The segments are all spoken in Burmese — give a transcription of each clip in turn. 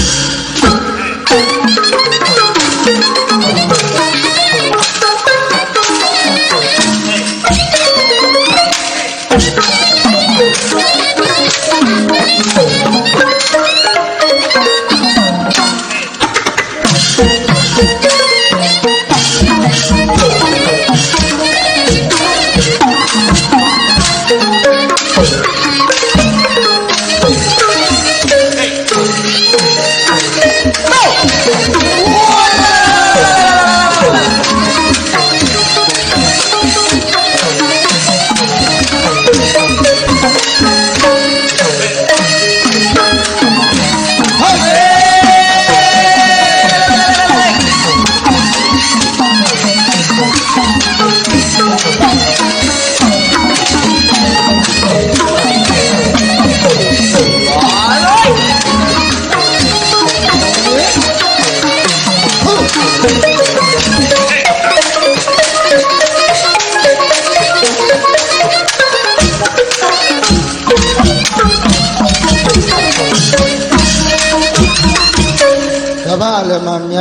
Yeah.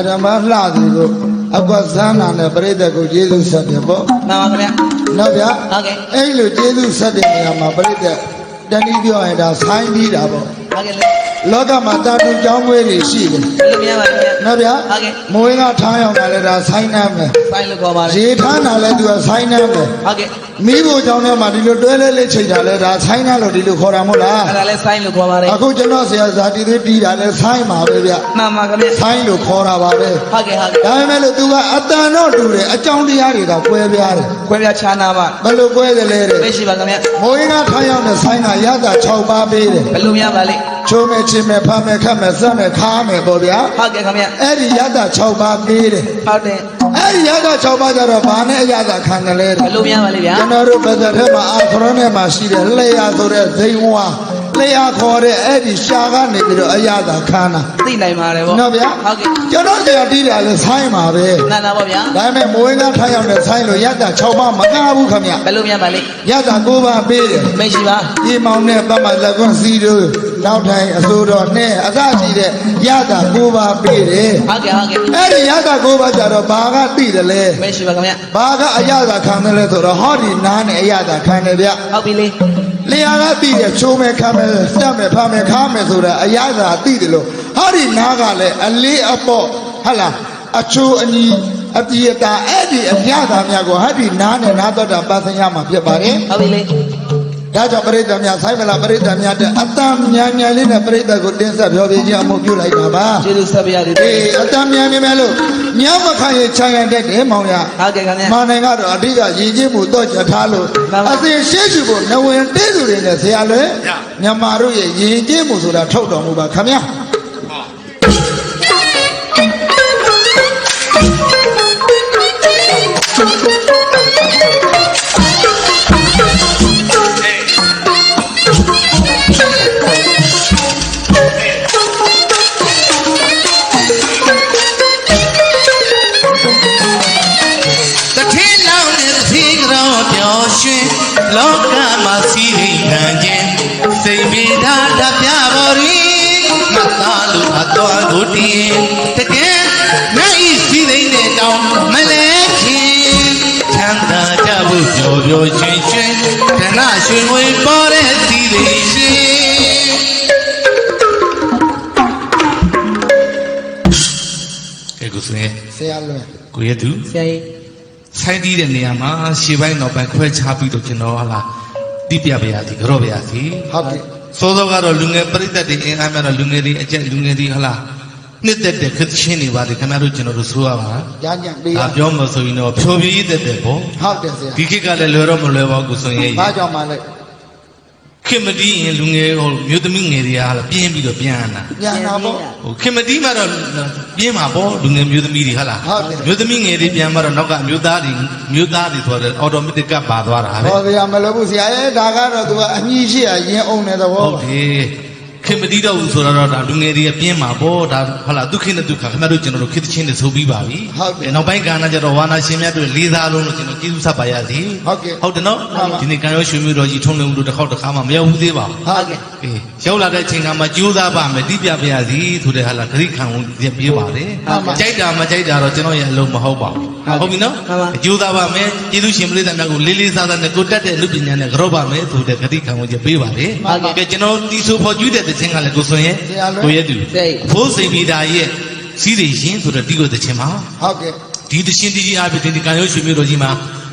ဓမ္မလှသည်ကိုအကွက်ဇမ်းနာနဲ့ပြိတ္တကိုကျေးဇူးဆက်တယ်ပေါ့မှန်ပါခင်ဗျာနော်ဗျာဟုတ်ကဲ့အဲ့လိုကျေးဇူးဆက်တဲ့နေရာမှာပြိတ္တတဏှီပြောရင်ဒါဆိုင်းပြီးတာပေါ့ဟုတ်ကဲ့ လေလောကမှာတာတူကြောင်းမွေးတွေရှိတယ်ဘယ်လိုများပါခင်ဗျာနော်ဗျာဟုတ်ကဲ့မွေးကထားရောက်တာလည်းဒါဆိုင်းနှမ်းမယ်ဆိုင်လို့ခေါ်ပါလေရေထားတာလည်းသူကဆိုင်းနှမ်းမယ်ဟုတ်ကဲ့မိဖို့ကြောင့်ထဲမှာဒီလိုတွဲလဲလေးချိန်တာလဲဒါဆိုင်းနှမ်းလို့ဒီလိုခေါ်တာမဟုတ်လားအဲ့ဒါလဲဆိုင်လို့ခေါ်ပါလေအခုကျွန်တော်ဆရာဇာတိသေးတီးတာလဲဆိုင်းပါပဲဗျမှန်ပါခင်ဗျာဆိုင်းလို့ခေါ်တာပါပဲဟုတ်ကဲ့ဟုတ်ကဲ့ဒါပေမဲ့လို့သူကအတန်တော့တူတယ်အကြောင်းတရားတွေကကွဲပြားတယ်ခွဲပြချာနာပါဘယ်လိုကွဲတယ်လဲတဲ့မရှိပါခင်ဗျာမိုးရင်းကထားရောက်တဲ့ဆိုင်းကရတာ6ပါးပေးတယ်ဘယ်လိုများပါလေ ချိုးမဲ့ချင်းမဲ့ဖမ်းမဲ့ခတ်မဲ့စက်မဲ့ခါမဲ့ပေါ့ဗျာဟုတ်ကဲ့ခင်ဗျာအဲ့ဒီရတာ6ပါးပေးတယ်ဟုတ်တယ်အဲ့ဒီရတာ6ပါးကြတော့ဘာနဲ့အရတာခံတယ်လဲဘယ်လိုများပါလေဗျာကျွန်တော်တို့ဘက်သက်ထဲမှာအာခရနဲ့မှာရှိတဲ့လျှာဆိုတဲ့ဇိမ်ဝါလျှာခေါ်တဲ့အဲ့ဒီရှာကနေပြီးတော့အရတာခံတာသိနိုင်ပါတယ်ဗောနော်ဗျာဟုတ်ကဲ့ကျွန်တော်ကြာတီးတာလဲဆိုင်းပါပဲနာနာဗောဗျာဒါပေမဲ့မိုးရင်းကထားရောက်တဲ့ဆိုင်းလို့ရတာ6ပါးမကဘူးခမရဘယ်လိုများပါလေရတာ9ပါးပေးတယ်မရှိပါဒီမောင်နဲ့ပတ်မလက်ကွန်းစီတို့ နောက်ထိုင်အစိုးတော်နဲ့အစရှိတဲ့ရတာ9ပါးပေးတယ်ဟုတ်ကဲ့ဟုတ်ကဲ့အဲ့ဒီရတာ9ပါးကြတော့ဘာကသိတယ်လဲမရှိပါခင်ဗျာဘာကအရသာခံတယ်လဲဆိုတော့ဟောဒီနားနဲ့အရသာခံတယ်ဗျဟုတ်ပြီလေလျာကသိတယ်ချိုးမဲ့ခမ်းမဲ့စက်မဲ့ဖမ်းမဲ့ခါမဲ့ဆိုတာအရသာသိတယ်လို့ဟောဒီနားကလည်းအလေးအပေါ့ဟဟလားအချိုးအညီအပြေတာအဲ့ဒီအရသာများကိုဟောဒီနားနဲ့နားတော့တာပတ်စင်ရမှာဖြစ်ပါတယ်ဟုတ်ပြီလေ ဒါကြောင့်ပရိသတ်များဆိုင်မလားပရိသတ်များတဲ့အတန်မြန်မြန်လေးနဲ့ပရိသတ်ကိုတင်းဆက်ပြောပြခြင်းအမှုပြုလိုက်တာပါကျေးဇူးဆက်ပါရစေအေးအတန်မြန်မြန်လို့မြောက်မခံရင်ခြံရတဲ့တဲမောင်ရဟုတ်ကဲ့ခင်ဗျာမနိုင်ကတော့အဓိကရည်ကြီးမှုတော့ကြထားလို့မှန်ပါအစဉ်ရှေ့ရှုဖို့နဝင်တေးသူတွေနဲ့ဆရာလွဲမြန်မာတို့ရဲ့ရည်ကြီးမှုဆိုတာထုတ်တော်မူပါခမညာ တော်ကိုတည်တကယ်နိုင်စီးရိမ်တဲ့တောင်မလဲခင်ချမ်းသာကြဖို့ပျော်ပျော်ရွှင်ရွှင်ခဏရွှင်ငွေပေါ်တဲ့စီးရိမ်ရှင်ကဲကိုစနေဆရာလွဲကိုရသူဆရာကြီးဆိုင်တီးတဲ့နေရာမှာရှေ့ပိုင်းနောက်ပိုင်းခွဲခြားပြီးတော့ကျွန်တော်ဟာလာတိပြပါရစီကြော့ပါရစီဟုတ်ကဲ့စောစောကတော့လူငယ်ပြိတ္တတွေအင်အားများတော့လူငယ်တွေအကျက်လူငယ်တွေဟာလာ နှစ်သက်တဲ့ခသချင်းတွေပါတယ်ခင်ဗျားတို့ကျွန်တော်တို့ဆိုရပါရညံ့ပေးရဒါပြောမဆိုရင်တော့ဖြိုပြရေးသက်တဲ့ပေါ့ဟုတ်တယ်ဆရာဒီခေတ်ကလည်းလွယ်တော့မလွယ်ပါဘူးကိုစွန်ရဲ့ဘာကြောင့်မှလဲခင်မတီးရင်လူငယ်ဟိုမြို့သမီးငယ်တွေကဟာလာပြင်းပြီးတော့ပြန်လာညာနာပေါ့ဟိုခင်မတီးမှတော့ပြင်းမှာပေါ့လူငယ်မျိုးသမီးတွေဟာလားဟုတ်တယ်မျိုးသမီးငယ်တွေပြန်မှတော့နောက်ကမျိုးသားတွေမျိုးသားတွေဆိုတော့အော်တိုမက်တစ်ကပါသွားတာပဲဟောဆရာမလို့ဘူးဆရာရဲ့ဒါကတော့သူကအညီရှိရရင်အောင်တဲ့သဘောဟုတ်တယ် ခခင်မတီးတော့ဘူးဆိုတော့ဒါလူငယ်တွေကပြင်းမှာပေါ့ဒါဟုတ်လားဒုက္ခနဲ့ဒုက္ခခင်ဗျားတို့ကျွန်တော်တို့ခေတ္တချင်းတွေဆိုပြီးပါပြီဟုတ်ကဲ့နောက်ပိုင်းကဏ္ဍကျတော့ဝါနာရှင်မြတ်တို့လေးစားလုံးလို့ကျွန်တော်ကျေးဇူးဆက်ပါရစေဟုတ်ကဲ့ဟုတ်တယ်နော်မှန်ပါဒီနေ့ကံရောရွှေမျိုးတော်ကြီးထုံးလုံးတို့တစ်ခေါက်တစ်ခါမှမရောက်ဘူးသေးပါဘူးဟုတ်ကဲ့အေးရောက်လာတဲ့အချိန်ကမှကြိုးစားပါမယ်တိပြပါရစီဆိုတဲ့ဟာလားဂရိခံဝင်ပြပြေးပါတယ်မှန်ပါကြိုက်တာမကြိုက်တာတော့ကျွန်တော်ရဲ့အလုံးမဟုတ်ပါဘူး ဟုတ်ပြီနော်မှန်ပါကြိုးစားပါမယ်ကျေးဇူးရှင်ပရိသတ်များကိုလေးလေးစားစားနဲ့ကိုတက်တဲ့လူပညာနဲ့ကြော့ပါမယ်ဆိုတဲ့ဂရိခံဝင်ပြပေးပါတယ်ဟုတ်ကဲ့ကဲကျွန်တော်တီဆိုဖော်ကျူးတဲ့တခြင်းကလည်းကိုစွန်ရဲ့ဆရာလွဲကိုရဲ့သူစိတ်ဖိုးစိန်မီတာရဲ့စီးရိရှင်ဆိုတဲ့တီကိုတခြင်းမှာဟုတ်ကဲ့ဒီတခြင်းတီကြီးအားဖြင့်ဒီကံရုပ်ရွှေမျိုးတော်ကြီးမှာ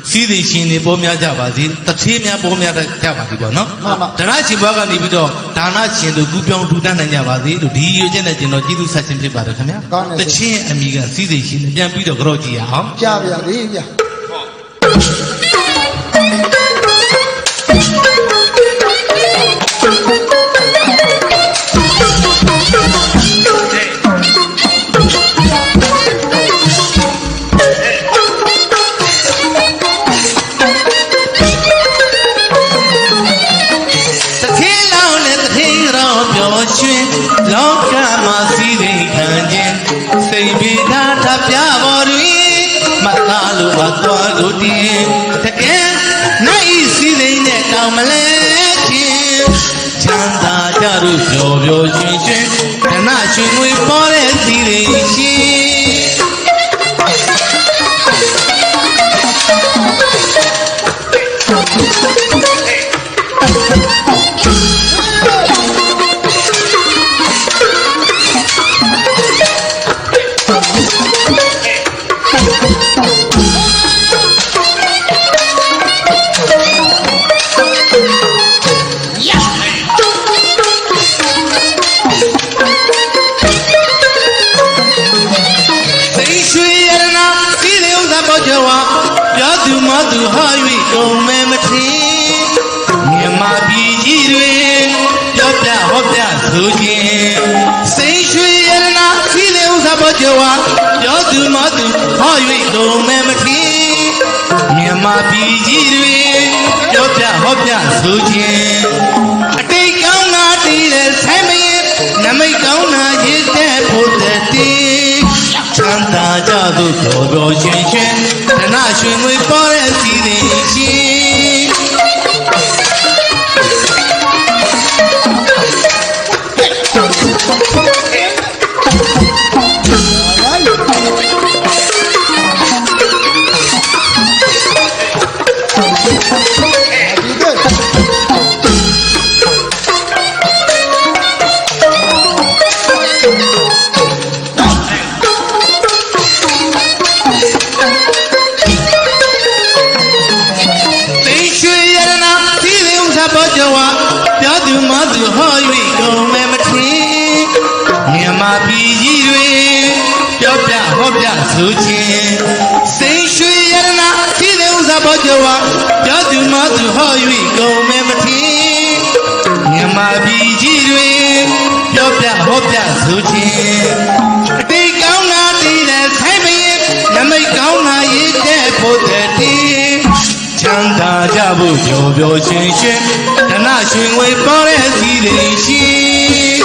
စီးရိရှင်နေပေါ်များကြပါစေတထေးများပေါ်များကြပါစေပေါ့နော်မှန်ပါဒါနရှင်ဘွားကနေပြီးတော့ ဒါနရှင်တို့ကူပြောင်းထူတန်းနိုင်ကြပါစေလို့ဒီရွေချက်နဲ့ကျွန်တော်ကျေးဇူးဆက်ခြင်းဖြစ်ပါတယ်ခင်ဗျာကောင်းတယ်တခြင်းအမိကစီးစိမ်ရှင်နဲ့ပြန်ပြီးတော့ကြော့ကြည့်ရအောင်ကြပါလေဗျာတ စိတ်ပိဓာထပြပေါ်တွင်မသာလိုပါသွားလို့တင်တကယ်နိုင်စီးစိမ်နဲ့တောင်းမလဲခြင်းချမ်းသာကြတို့ပျော်ပျော်ရွှင်ရွှင်ဓနရွှင်ငွေပေါ်တဲ့စီးစိမ် ပြောပြဟောပြဆိုခြင်းစိတ်ရွှေရတနာစီးတဲ့ဥစ္စာပေါ်ကြွားပြောသူမသူဟာ၍ကုန်မဲမထင်မြမပြည်ကြီးတွင်ပြောပြဟောပြဆိုခြင်းအတိတ်ကောင်းတာတည်တဲ့ဆိုင်မရင်နမိတ်ကောင်းတာရည်တဲ့ဖို့တည်းချမ်းသာကြသို့တော်တော်ရှင်ရှင်ဓနရွှင်ငွေပေါ် ပြဟောပြဆိုခြင်းစိန်ရွှေရတနာစီရင်ဥစ္စာပေါ်ကြွားပြောသူမသူဟော၍ကုန်မဲ့မထင်မြန်မာပြည်ကြီးတွင်ပြောပြဟောပြဆိုခြင်းအတိတ်ကောင်းတာတည်တဲ့ဆိုင်မရင်နမိတ်ကောင်းတာရည်တဲ့ဖို့တည်းချမ်းသာကြဖို့ပျော်ပျော်ရွှင်ရွှင်ဓနရွှင်ငွေပေါ်တဲ့စီးရင်ရှင်